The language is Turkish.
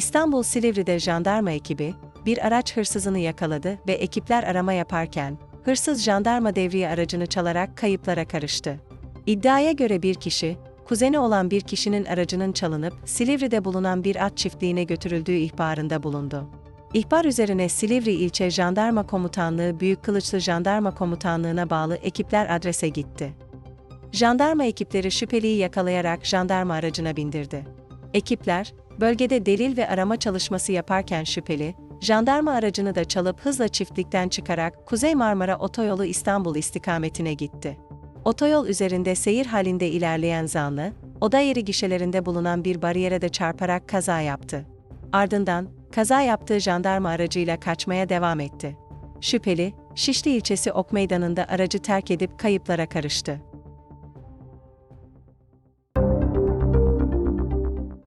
İstanbul Silivri'de jandarma ekibi, bir araç hırsızını yakaladı ve ekipler arama yaparken, hırsız jandarma devriye aracını çalarak kayıplara karıştı. İddiaya göre bir kişi, kuzeni olan bir kişinin aracının çalınıp Silivri'de bulunan bir at çiftliğine götürüldüğü ihbarında bulundu. İhbar üzerine Silivri İlçe Jandarma Komutanlığı Büyük Kılıçlı Jandarma Komutanlığı'na bağlı ekipler adrese gitti. Jandarma ekipleri şüpheliyi yakalayarak jandarma aracına bindirdi. Ekipler, bölgede delil ve arama çalışması yaparken şüpheli, jandarma aracını da çalıp hızla çiftlikten çıkarak Kuzey Marmara Otoyolu İstanbul istikametine gitti. Otoyol üzerinde seyir halinde ilerleyen zanlı, oda yeri gişelerinde bulunan bir bariyere de çarparak kaza yaptı. Ardından, kaza yaptığı jandarma aracıyla kaçmaya devam etti. Şüpheli, Şişli ilçesi Ok Meydanı'nda aracı terk edip kayıplara karıştı.